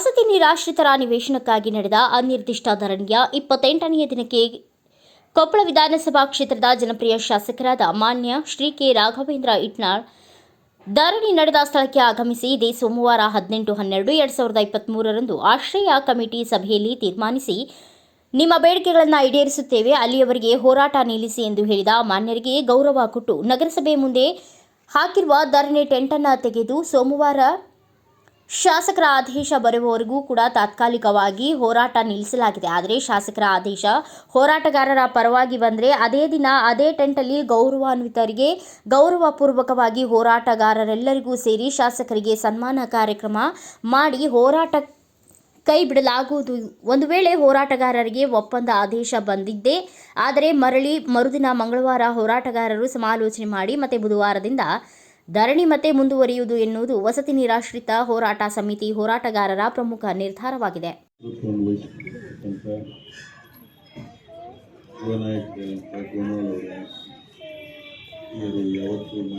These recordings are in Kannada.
ವಸತಿ ನಿರಾಶ್ರಿತರ ನಿವೇಶನಕ್ಕಾಗಿ ನಡೆದ ಅನಿರ್ದಿಷ್ಟ ಧರಣಿಯ ಇಪ್ಪತ್ತೆಂಟನೆಯ ದಿನಕ್ಕೆ ಕೊಪ್ಪಳ ವಿಧಾನಸಭಾ ಕ್ಷೇತ್ರದ ಜನಪ್ರಿಯ ಶಾಸಕರಾದ ಮಾನ್ಯ ಶ್ರೀ ಕೆ ರಾಘವೇಂದ್ರ ಇಟ್ನಾಳ್ ಧರಣಿ ನಡೆದ ಸ್ಥಳಕ್ಕೆ ಆಗಮಿಸಿ ಇದೇ ಸೋಮವಾರ ಹದಿನೆಂಟು ಹನ್ನೆರಡು ಎರಡ್ ಸಾವಿರದ ಇಪ್ಪತ್ತ್ಮೂರರಂದು ಆಶ್ರಯ ಕಮಿಟಿ ಸಭೆಯಲ್ಲಿ ತೀರ್ಮಾನಿಸಿ ನಿಮ್ಮ ಬೇಡಿಕೆಗಳನ್ನು ಈಡೇರಿಸುತ್ತೇವೆ, ಅಲ್ಲಿಯವರಿಗೆ ಹೋರಾಟ ನಿಲ್ಲಿಸಿ ಎಂದು ಹೇಳಿದ ಮಾನ್ಯರಿಗೆ ಗೌರವ ಕೊಟ್ಟು ನಗರಸಭೆ ಮುಂದೆ ಹಾಕಿರುವ ಧರಣಿ ಟೆಂಟನ್ನು ತೆಗೆದು ಸೋಮವಾರ ಶಾಸಕರ ಆದೇಶ ಬರುವವರೆಗೂ ಕೂಡ ತಾತ್ಕಾಲಿಕವಾಗಿ ಹೋರಾಟ ನಿಲ್ಲಿಸಲಾಗಿದೆ. ಆದರೆ ಶಾಸಕರ ಆದೇಶ ಹೋರಾಟಗಾರರ ಪರವಾಗಿ ಬಂದರೆ ಅದೇ ದಿನ ಅದೇ ಟೆಂಟಲ್ಲಿ ಗೌರವಾನ್ವಿತರಿಗೆ ಗೌರವಪೂರ್ವಕವಾಗಿ ಹೋರಾಟಗಾರರೆಲ್ಲರಿಗೂ ಸೇರಿ ಶಾಸಕರಿಗೆ ಸನ್ಮಾನ ಕಾರ್ಯಕ್ರಮ ಮಾಡಿ ಹೋರಾಟ ಕೈ ಬಿಡಲಾಗುವುದು. ಒಂದು ವೇಳೆ ಹೋರಾಟಗಾರರಿಗೆ ಒಪ್ಪಂದ ಆದೇಶ ಬಂದಿದ್ದೆ, ಆದರೆ ಮರಳಿ ಮರುದಿನ ಮಂಗಳವಾರ ಹೋರಾಟಗಾರರು ಸಮಾಲೋಚನೆ ಮಾಡಿ ಮತ್ತೆ ಬುಧವಾರದಿಂದ ಧರಣಿ ಮತ್ತೆ ಮುಂದುವರಿಯುವುದು ಎನ್ನುವುದು ವಸತಿ ನಿರಾಶ್ರಿತ ಹೋರಾಟ ಸಮಿತಿ ಹೋರಾಟಗಾರರ ಪ್ರಮುಖ ನಿರ್ಧಾರವಾಗಿದೆ. ಇವರು ಹೋರಾಟ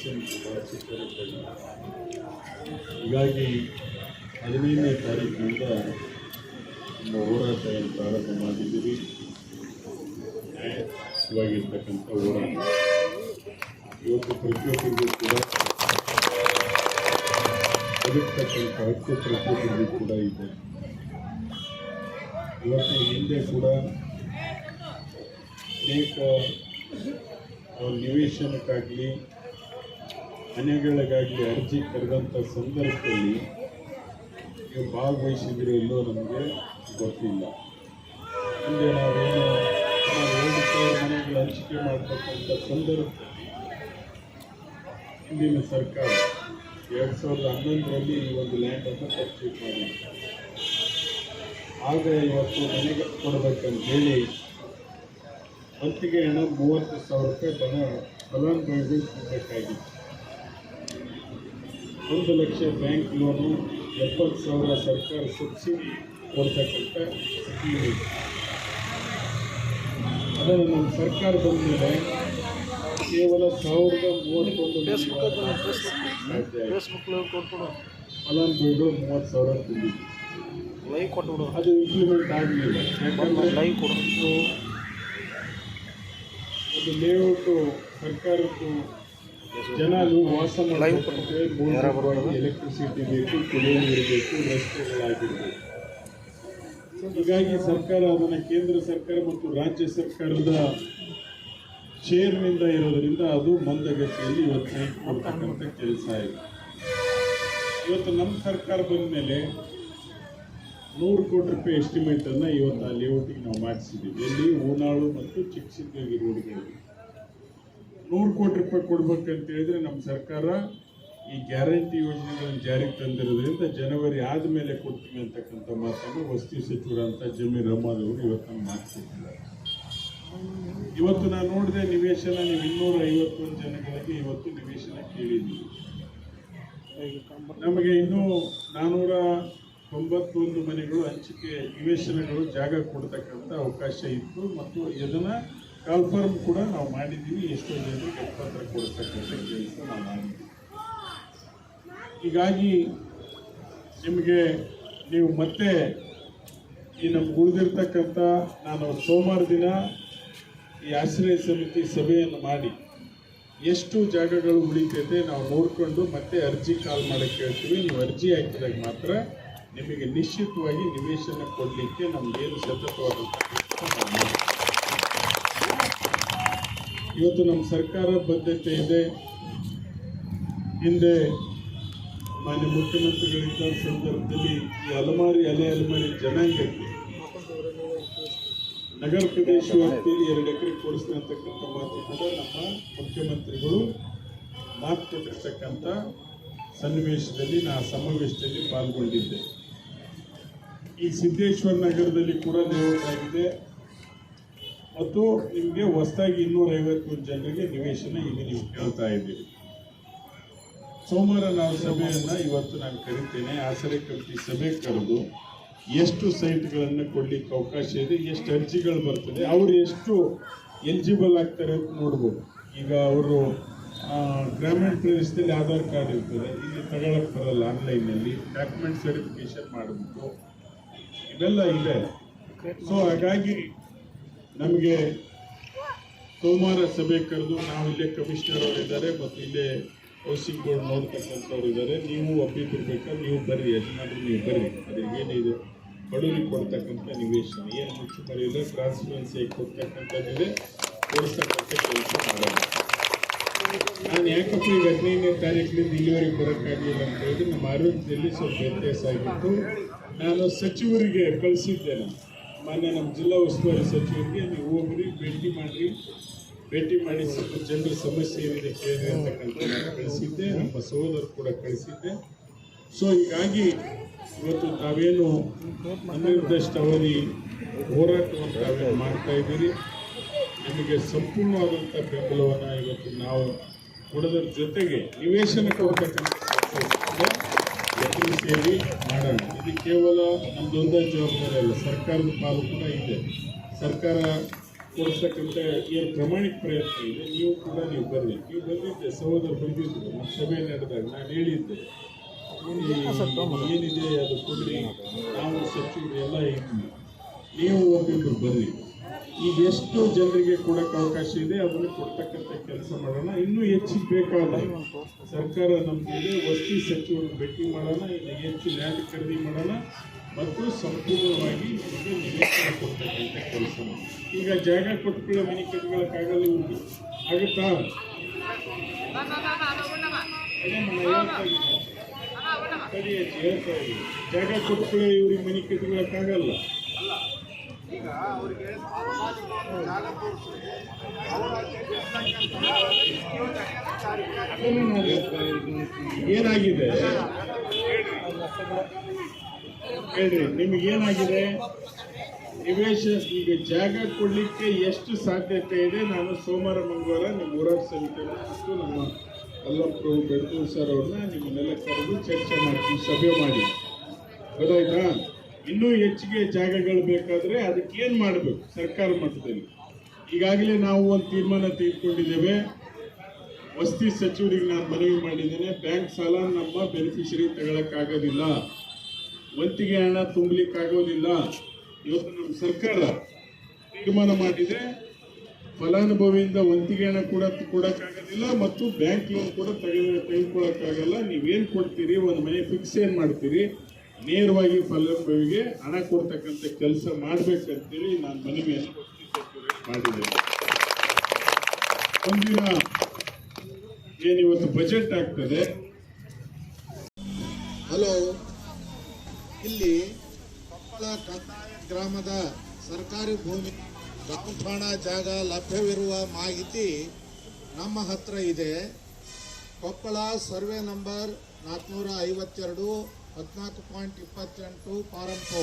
ಸಮಿತಿ ಭಾಳ ಚಿಕ್ಕವರಿದ್ದಾರೆ ಹೀಗಾಗಿ ಹದಿನೈದನೇ ತಾರೀಕಿನಿಂದ ನಮ್ಮ ಹೋರಾಟವನ್ನು ಪ್ರಾರಂಭ ಮಾಡಿದ್ದೀವಿ ನ್ಯಾಯವಾಗಿರ್ತಕ್ಕಂಥ ಹೋರಾಟ. ಇವತ್ತು ಪ್ರತಿಯೊಬ್ಬರಿಗೂ ಕೂಡ ಬದುಕ್ತಕ್ಕಂಥ ಹಕ್ಕು ಪ್ರತಿಯೊಬ್ಬರಿಗೂ ಕೂಡ ಇದೆ. ಇವತ್ತು ಹಿಂದೆ ಕೂಡ ಅನೇಕ ನಿವೇಶನಕ್ಕಾಗಲಿ ಮನೆಗಳಿಗಾಗಲಿ ಅರ್ಜಿ ಕರೆದಂಥ ಸಂದರ್ಭದಲ್ಲಿ ಭಾಗವಹಿಸಿದಿರೋ ಎಲ್ಲೋ ನಮಗೆ ಗೊತ್ತಿಲ್ಲ. ಹಿಂದೆ ನಾವೇನು ಎರಡು ಸಾವಿರ ಮನೆಗಳ ಹಂಚಿಕೆ ಮಾಡತಕ್ಕಂಥ ಸಂದರ್ಭದಲ್ಲಿ ಹಿಂದಿನ ಸರ್ಕಾರ ಎರಡು ಸಾವಿರದ ಹನ್ನೊಂದರಲ್ಲಿ ಈ ಒಂದು ಲ್ಯಾಂಡನ್ನು ಪರ್ಚೇಸ್ ಮಾಡಿ ಆಗ ಇವತ್ತು ಮನೆಗೆ ಕೊಡಬೇಕಂತ ಹೇಳಿ ಮಂತ್ರಿಗೆ ಹಣ ಮೂವತ್ತು ಸಾವಿರ ರೂಪಾಯಿ ಬಲ ಫಲಾನುಭವಿಗಳು ಕೊಡಬೇಕಾಗಿತ್ತು ಒಂದು ಲಕ್ಷ ಬ್ಯಾಂಕ್ ಲೋನು ಎಪ್ಪತ್ತು ಸಾವಿರ ಸರ್ಕಾರ ಸಬ್ಸಿಡಿ ಕೊಡ್ತಕ್ಕಂಥ ಸ್ಕೀಮ್ ಅದನ್ನು ನಮ್ಮ ಸರ್ಕಾರ ಬಂದ ಮೇಲೆ ಕೇವಲ ಸಾವಿರದ ಮೂವತ್ತೊಂದು. ಫಲಾನುಭವಿಗಳು ಮೂವತ್ತು ಸಾವಿರ ತುಂಬಿದ್ರು ಲೈವ್ ಕೊಟ್ಟು ಅದು ಇಂಪ್ಲಿಮೆಂಟ್ ಆಗಲಿಲ್ಲ. ಯಾಕಂದರೆ ಲೈವ್ ಕೊಡು. ಅದು ಲೇಔಟು ಸರ್ಕಾರದ್ದು ಜನ ಅಲ್ಲಿ ವಾಸ ಮಾಡಿ ಮೂಲಭೂತವಾಗಿ ಎಲೆಕ್ಟ್ರಿಸಿಟಿ ಬೇಕು ಕುಡಿಯುವ ನೀರು ಬೇಕು ರಸ್ತೆಗಳಾಗಿರಬೇಕು. ಹೀಗಾಗಿ ಸರ್ಕಾರ ಅದನ್ನು ಕೇಂದ್ರ ಸರ್ಕಾರ ಮತ್ತು ರಾಜ್ಯ ಸರ್ಕಾರದ ಚೇರ್ನಿಂದ ಇರೋದರಿಂದ ಅದು ಮಂದಗತಿಯಲ್ಲಿ ಇವತ್ತು ಕೊಡ್ತಕ್ಕಂಥ ಕೆಲಸ ಇದೆ. ಇವತ್ತು ನಮ್ಮ ಸರ್ಕಾರ ಬಂದ ಮೇಲೆ ನೂರು ಕೋಟಿ ರೂಪಾಯಿ ಎಸ್ಟಿಮೇಟನ್ನು ಇವತ್ತು ಆ ಲೇಔಟಿಗೆ ನಾವು ಮಾಡಿಸಿದ್ದೀವಿ. ಎಲ್ಲಿ ಹೂನಾಳು ಮತ್ತು ಚಿಕ್ಕಸಿದ್ದಗಿ ರೋಡ್ಗಳಿಗೆ ನೂರು ಕೋಟಿ ರೂಪಾಯಿ ಅಂತ ಹೇಳಿದ್ರೆ ನಮ್ಮ ಸರ್ಕಾರ ಈ ಗ್ಯಾರಂಟಿ ಯೋಜನೆಗಳನ್ನು ಜಾರಿಗೆ ತಂದಿರೋದ್ರಿಂದ ಜನವರಿ ಆದಮೇಲೆ ಕೊಡ್ತೀವಿ ಅಂತಕ್ಕಂಥ ಮಾತನ್ನು ವಸತಿ ಸಚಿವರಂತ ಜಮೀರ್ ಅಹಮದ್ ಅವರು ಇವತ್ತು ಮಾತುಕೊಟ್ಟಿದ್ದಾರೆ ಇವತ್ತು ನಾನು ನೋಡಿದೆ ನಿವೇಶನ, ನೀವು ಇನ್ನೂರ ಐವತ್ತೊಂದು ಜನಗಳಿಗೆ ಇವತ್ತು ನಿವೇಶನ ಕೇಳಿದ್ದೀವಿ. ನಮಗೆ ಇನ್ನೂ ನಾನ್ನೂರ ತೊಂಬತ್ತೊಂದು ಮನೆಗಳು, ಹಂಚಿಕೆ ನಿವೇಶನಗಳು ಜಾಗ ಕೊಡ್ತಕ್ಕಂಥ ಅವಕಾಶ ಇತ್ತು ಮತ್ತು ಇದನ್ನು ಕಾಲ್ಫರ್ಮ್ ಕೂಡ ನಾವು ಮಾಡಿದ್ದೀವಿ. ಎಷ್ಟೋ ಜನರಿಗೆ ಪತ್ರ ಕೊಡ್ತಕ್ಕಂಥ ಕೆಲಸ ನಾವು ಮಾಡಿದ್ದೀವಿ. ಹೀಗಾಗಿ ನಿಮಗೆ ನೀವು ಮತ್ತೆ ಈ ನಮ್ಗೆ ಉಳಿದಿರ್ತಕ್ಕಂಥ ನಾನು ಸೋಮವಾರ ದಿನ ಈ ಆಶ್ರಯ ಸಮಿತಿ ಸಭೆಯನ್ನು ಮಾಡಿ ಎಷ್ಟು ಜಾಗಗಳು ಉಳಿತೈತೆ ನಾವು ನೋಡಿಕೊಂಡು ಮತ್ತೆ ಅರ್ಜಿ ಕಾಲ್ ಮಾಡಕ್ಕೆ ಹೇಳ್ತೀವಿ. ನೀವು ಅರ್ಜಿ ಹಾಕಿದಾಗ ಮಾತ್ರ ನಿಮಗೆ ನಿಶ್ಚಿತವಾಗಿ ನಿವೇಶನ ಕೊಡಲಿಕ್ಕೆ ನಮಗೇನು ಸತತವಾದಂಥ. ಇವತ್ತು ನಮ್ಮ ಸರ್ಕಾರ ಬದ್ಧತೆ ಇದೆ. ಹಿಂದೆ ಮಾನ್ಯ ಮುಖ್ಯಮಂತ್ರಿಗಳಿದ್ದ ಸಂದರ್ಭದಲ್ಲಿ ಈ ಅಲಮಾರಿ, ಅಲೆ ಅಲಮಾರಿ ಜನಾಂಗಕ್ಕೆ ನಗರ ಪ್ರದೇಶ ವ್ಯಾಪ್ತಿಯಲ್ಲಿ ಎರಡು ಎಕರೆ ಕೊಡಿಸ್ತಕ್ಕಂಥ ಮಾತು ಕೂಡ ನಮ್ಮ ಮುಖ್ಯಮಂತ್ರಿಗಳು ಮಾತು ಕೊಟ್ಟಿರ್ತಕ್ಕಂಥ ಸನ್ನಿವೇಶದಲ್ಲಿ ನಾ ಸಮಾವೇಶದಲ್ಲಿ ಪಾಲ್ಗೊಂಡಿದ್ದೆ. ಈ ಸಿದ್ದೇಶ್ವರ ನಗರದಲ್ಲಿ ಕೂಡ ಲೇಔಟ್ ಮತ್ತು ನಿಮಗೆ ಹೊಸದಾಗಿ ಇನ್ನೂರ ಐವತ್ತು ಜನರಿಗೆ ನಿವೇಶನ ಇಲ್ಲಿ ನೀವು ಕೇಳ್ತಾ ಇದ್ದೀರಿ. ಸೋಮವಾರ ನಾವು ಸಭೆಯನ್ನು ಇವತ್ತು ನಾನು ಕರಿತೇನೆ. ಆಸರೆ ಕಮಿಟಿ ಸಭೆ ಕರೆದು ಎಷ್ಟು ಸೈಟ್ಗಳನ್ನು ಕೊಡ್ಲಿಕ್ಕೆ ಅವಕಾಶ ಇದೆ, ಎಷ್ಟು ಅರ್ಜಿಗಳು ಬರ್ತದೆ, ಅವರು ಎಷ್ಟು ಎಲಿಜಿಬಲ್ ಆಗ್ತಾರೆ ಅಂತ ನೋಡ್ಬೋದು. ಈಗ ಅವರು ಗ್ರಾಮೀಣ ಪ್ರದೇಶದಲ್ಲಿ ಆಧಾರ್ ಕಾರ್ಡ್ ಇರ್ತದೆ, ಇಲ್ಲಿ ತಗೊಳಕ್ಕೆ ಬರಲ್ಲ ಆನ್ಲೈನಲ್ಲಿ ಡಾಕ್ಯುಮೆಂಟ್ ಸರ್ಟಿಫಿಕೇಶನ್ ಮಾಡಬೇಕು ಇವೆಲ್ಲ ಇದೆ. ಸೊ ಹಾಗಾಗಿ ನಮಗೆ ಸೋಮವಾರ ಸಭೆ ಕರೆದು ನಾವು ಇಲ್ಲೇ ಕಮಿಷನರ್ ಅವರು ಇದ್ದಾರೆ ಮತ್ತು ಇಲ್ಲೇ ಹೌಸಿಂಗ್ ಬೋರ್ಡ್ ನೋಡ್ತಕ್ಕಂಥವ್ರು ಇದ್ದಾರೆ. ನೀವು ಒಬ್ಬಿಬ್ಬರು ಬೇಕಾದ್ರೆ ನೀವು ಬರ್ರಿ ಯಜಮಾನ್ರು ನೀವು ಬರ್ರಿ. ಏನಿದೆ? ಬಡವರಿಗೆ ಕೊಡ್ತಕ್ಕಂಥ ನಿವೇಶನ. ಏನು ಮುಚ್ಚು ಬರೆಯಿದೆ ಟ್ರಾನ್ಸ್ಪರೆನ್ಸಿ ಕೊಡ್ತಕ್ಕಂಥದ್ದಿದೆ ತೋರಿಸ್ತಕ್ಕಂಥ ಕೆಲಸ ಮಾಡೋಣ ನಾನು ಯಾಕಪ್ಪ ಈಗ ಹದಿನೈದನೇ ತಾರೀಕಿನಿಂದ ಇಲ್ಲಿವರೆಗೆ ಬರೋಕ್ಕಾಗಲಿಲ್ಲ ಅಂತ ಹೇಳಿದ್ರೆ ನಮ್ಮ ಆರೋಗ್ಯದಲ್ಲಿ ಸ್ವಲ್ಪ ವ್ಯತ್ಯಾಸ ಆಗಿತ್ತು. ನಾನು ಸಚಿವರಿಗೆ ಕಳಿಸಿದ್ದೆ ನಾನು ಮಾನ್ಯ ನಮ್ಮ ಜಿಲ್ಲಾ ಉಸ್ತುವಾರಿ ಸಚಿವರಿಗೆ ನೀವು ಹೋಗ್ರಿ, ಭೇಟಿ ಮಾಡಿರಿ. ಭೇಟಿ ಮಾಡಿ ಸ್ವಲ್ಪ ಜನರ ಸಮಸ್ಯೆ ಏನಿದೆ ಕೇಳಿ ಅಂತಕ್ಕಂಥ ಕಳಿಸಿದ್ದೆ, ನಮ್ಮ ಸಹೋದರರು ಕೂಡ ಕಳಿಸಿದ್ದೆ. ಸೊ ಹೀಗಾಗಿ ಇವತ್ತು ತಾವೇನು ಅನಿರ್ದಿಷ್ಟ ಅವಧಿ ಹೋರಾಟವನ್ನು ತಾವೇನು ಮಾಡ್ತಾ ಇದ್ದೀರಿ? ನಿಮಗೆ ಸಂಪೂರ್ಣವಾದಂಥ ಬೆಂಬಲವನ್ನು ಇವತ್ತು ನಾವು ಕೊಡೋದ್ರ ಜೊತೆಗೆ ನಿವೇಶನ ಕೊಡ್ತಕ್ಕಂಥ ಸೇರಿ ಮಾಡೋಣ ಇದು ಕೇವಲ ನಮ್ಮದೊಂದೇ ಜವಾಬ್ದಾರಿ ಅಲ್ಲ, ಸರ್ಕಾರದ ಪಾಲು ಕೂಡ ಇದೆ. ಸರ್ಕಾರ ಕೊಡಿಸ್ತಕ್ಕಂಥ ಏನು ಪ್ರಮಾಣಿಕ ಪ್ರಯತ್ನ ಇದೆ, ನೀವು ಕೂಡ ನೀವು ಬರ್ರಿ ನೀವು ಬಂದಿದ್ದೆ, ಸಹೋದರ ಬಂದಿದ್ದರು ನಮ್ಮ ಸಭೆ ನಡೆದಾಗ ನಾನು ಹೇಳಿದ್ದೆ. ಏನಿದೆ ಅದು ಕೊಡ್ರಿ, ನಾವು ಸಚಿವರು ಎಲ್ಲ ಇದ್ವಿ ನೀವು ಒಬ್ಬಿಬ್ಬರು ಬರ್ರಿ ಎಷ್ಟು ಜನರಿಗೆ ಕೊಡಕ್ಕೆ ಅವಕಾಶ ಇದೆ, ಅದನ್ನು ಕೊಡ್ತಕ್ಕಂಥ ಕೆಲಸ ಮಾಡೋಣ ಇನ್ನೂ ಹೆಚ್ಚಿಗೆ ಬೇಕಾದ ಸರ್ಕಾರ ನಮ್ಗಿದೆ ವಸ್ತಿ ಸಚಿವರನ್ನು ಭೇಟಿ ಮಾಡೋಣ, ಇನ್ನು ಹೆಚ್ಚು ಲ್ಯಾಂಡ್ ಖರೀದಿ ಮಾಡೋಣ, ಮತ್ತು ಸಂಪೂರ್ಣವಾಗಿ ನಿಮಗೆ ನಿವೇಶನ ಕೊಡ್ತಕ್ಕಂಥ ಕೆಲಸ ಈಗ ಜಾಗ ಕೊಟ್ಕೊಳ್ಳೋ ಮನೆ ಕಟ್ಕೊಳ್ಳೋಕ್ಕಾಗಲ್ಲ ಇವ್ರಿಗೆ ಆಗುತ್ತಾ. ಸರಿ ಹೇಳ್ತಾ ಇದ್ದೀನಿ. ಜಾಗ ಕೊಟ್ಕೊಳ್ಳೋ ಇವ್ರಿಗೆ ಮನೆ ಕಟ್ಕೊಳ್ಳೋಕ್ಕಾಗಲ್ಲ ಅದನ್ನು ಅವರಿಗೆ. ಏನಾಗಿದೆ? ಹೇಳ್ರಿ ನಿಮಗೇನಾಗಿದೆ ನಿವೇಶ ಈಗ ಜಾಗ ಕೊಡಲಿಕ್ಕೆ ಎಷ್ಟು ಸಾಧ್ಯತೆ ಇದೆ? ನಾನು ಸೋಮವಾರ ಮಂಗಳವಾರ ನಿಮ್ಮ ಊರಾಗ ಸಮಿತಿ ಮತ್ತು ನಮ್ಮ ಅಲ್ಲಪ್ಪ ಬೆಳಕೂರು ಸರ್ ಅವ್ರನ್ನ ನಿಮ್ಮನ್ನೆಲ್ಲ ಕರೆದು ಚರ್ಚೆ ಮಾಡ್ತೀವಿ, ಸಭೆ ಮಾಡಿ. ಗೊತ್ತಾಯ್ತಾ? ಇನ್ನೂ ಹೆಚ್ಚಿಗೆ ಜಾಗಗಳು ಬೇಕಾದರೆ ಅದಕ್ಕೆ ಏನು ಮಾಡಬೇಕು? ಸರ್ಕಾರ ಮಟ್ಟದಲ್ಲಿ. ಈಗಾಗಲೇ ನಾವು ಒಂದು ತೀರ್ಮಾನ ತೆಗೆದುಕೊಂಡಿದ್ದೇವೆ. ವಸತಿ ಸಚಿವರಿಗೆ ನಾನು ಮನವಿ ಮಾಡಿದ್ದೇನೆ. ಬ್ಯಾಂಕ್ ಸಾಲ ನಮ್ಮ ಬೆನಿಫಿಷರಿ ತಗೊಳಕ್ಕಾಗೋದಿಲ್ಲ. ವಂತಿಗೆ ಹಣ ತುಂಬಲಿಕ್ಕಾಗೋದಿಲ್ಲ. ಇವತ್ತು ನಮ್ಮ ಸರ್ಕಾರ ತೀರ್ಮಾನ ಮಾಡಿದೆ. ಫಲಾನುಭವಿಯಿಂದ ವಂತಿಗೆ ಹಣ ಕೂಡ ಕೊಡೋಕ್ಕಾಗೋದಿಲ್ಲ ಮತ್ತು ಬ್ಯಾಂಕ್ ಲೋನ್ ಕೂಡ ತೆಗೆದು ತೆಗೆದುಕೊಳ್ಳೋಕ್ಕಾಗಲ್ಲ. ನೀವೇನು ಕೊಡ್ತೀರಿ? ಒಂದು ಮನೆ ಫಿಕ್ಸ್ ಏನು ಮಾಡ್ತೀರಿ? ನೇರವಾಗಿ ಫಲಾನುಭವಿಗೆ ಹಣ ಕೊಡ್ತಕ್ಕಂಥ ಕೆಲಸ ಮಾಡಬೇಕಂತೇಳಿ ನಾನು ಮನವಿಯನ್ನು ಮಾಡಿದೆ. ಮುಂದಿನ ಏನಿವತ್ತು ಬಜೆಟ್ ಆಗ್ತದೆ? ಹಲೋ. ಇಲ್ಲಿ ಕೊಪ್ಪಳ ಕಂದಾಯ ಗ್ರಾಮದ ಸರ್ಕಾರಿ ಭೂಮಿ ಗ್ರಾಮಠಾಣ ಜಾಗ ಲಭ್ಯವಿರುವ ಮಾಹಿತಿ ನಮ್ಮ ಹತ್ರ ಇದೆ. ಕೊಪ್ಪಳ ಸರ್ವೆ ನಂಬರ್ ನಾಲ್ಕುನೂರ ಐವತ್ತೆರಡು ಹದಿನಾಲ್ಕು ಪಾಯಿಂಟ್ ಇಪ್ಪತ್ತೆಂಟು ಪಾರಂಪೋ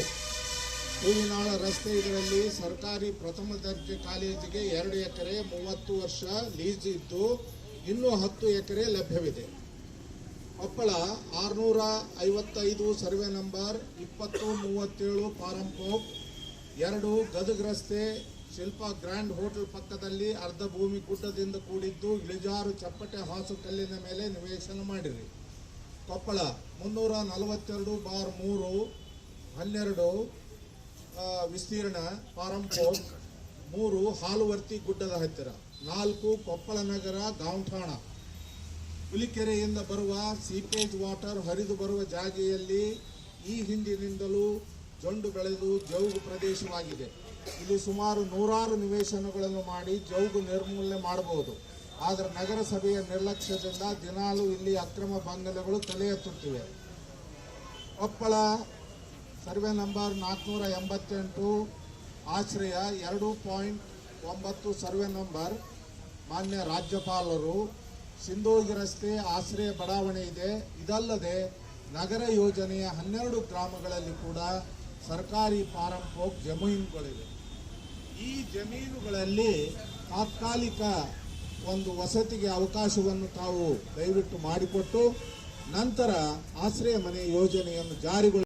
ಹೂವಿನಾಳ ರಸ್ತೆ ಇದರಲ್ಲಿ ಸರ್ಕಾರಿ ಪ್ರಥಮ ದರ್ಜೆ ಕಾಲೇಜಿಗೆ ಎರಡು ಎಕರೆ ಮೂವತ್ತು ವರ್ಷ ಲೀಸ್ ಇದ್ದು ಇನ್ನೂ ಹತ್ತು ಎಕರೆ ಲಭ್ಯವಿದೆ. ಕೊಪ್ಪಳ ಆರುನೂರ ಐವತ್ತೈದು ಸರ್ವೆ ನಂಬರ್ ಇಪ್ಪತ್ತು ಮೂವತ್ತೇಳು ಪಾರಂಪೋಕ್ ಎರಡು ಗದಗ ರಸ್ತೆ ಶಿಲ್ಪ ಗ್ರ್ಯಾಂಡ್ ಹೋಟೆಲ್ ಪಕ್ಕದಲ್ಲಿ ಅರ್ಧ ಭೂಮಿ ಗುಡ್ಡದಿಂದ ಕೂಡಿದ್ದು ಇಳಿಜಾರು ಚಪ್ಪಟೆ ಹಾಸು ಕಲ್ಲಿನ ಮೇಲೆ ನಿವೇಶನ ಮಾಡಿರಿ. ಕೊಪ್ಪಳ ಮುನ್ನೂರ ನಲವತ್ತೆರಡು ಬಾರ್ ಮೂರು ಹನ್ನೆರಡು ವಿಸ್ತೀರ್ಣ ಪಾರಂಪೋಕ್ ಮೂರು ಹಾಲುವರ್ತಿ ಗುಡ್ಡದ ಹತ್ತಿರ. ನಾಲ್ಕು ಕೊಪ್ಪಳ ನಗರ ಗಾಂಠಾಣ ಹುಲಿಕೆರೆಯಿಂದ ಬರುವ ಸೀಪೇಜ್ ವಾಟರ್ ಹರಿದು ಬರುವ ಜಾಗೆಯಲ್ಲಿ ಈ ಹಿಂದಿನಿಂದಲೂ ಜೊಂಡು ಬೆಳೆದು ಜೌಗು ಪ್ರದೇಶವಾಗಿದೆ. ಇಲ್ಲಿ ಸುಮಾರು ನೂರಾರು ನಿವೇಶನಗಳನ್ನು ಮಾಡಿ ಜೌಗು ನಿರ್ಮೂಲನೆ ಮಾಡಬಹುದು. ಆದರೆ ನಗರಸಭೆಯ ನಿರ್ಲಕ್ಷ್ಯದಿಂದ ದಿನಾಲೂ ಇಲ್ಲಿ ಅಕ್ರಮ ಬಂಗಲೆಗಳು ತಲೆ ಎತ್ತುತ್ತಿವೆ. ಕೊಪ್ಪಳ ಸರ್ವೆ ನಂಬರ್ ನಾಲ್ಕುನೂರ ಎಂಬತ್ತೆಂಟು, ಆಶ್ರಯ ಎರಡು ಪಾಯಿಂಟ್ ಒಂಬತ್ತು ಸರ್ವೆ ನಂಬರ್, ಮಾನ್ಯ ರಾಜ್ಯಪಾಲರು ಸಿಂಧೋಗಿ ರಸ್ತೆ, ಆಶ್ರಯ ಬಡಾವಣೆ ಇದೆ. ಇದಲ್ಲದೆ ನಗರ ಯೋಜನೆಯ ಹನ್ನೆರಡು ಗ್ರಾಮಗಳಲ್ಲಿ ಕೂಡ ಸರ್ಕಾರಿ ಪಾರಂಪೋಕ್ ಜಮೀನುಗಳಿವೆ. ಈ ಜಮೀನುಗಳಲ್ಲಿ ತಾತ್ಕಾಲಿಕ ಒಂದು ವಸತಿಗೆ ಅವಕಾಶವನ್ನು ತಾವು ದಯವಿಟ್ಟು ಮಾಡಿಕೊಟ್ಟು ನಂತರ ಆಶ್ರಯ ಮನೆ ಯೋಜನೆಯನ್ನು ಜಾರಿಗೊಳಿಸಿ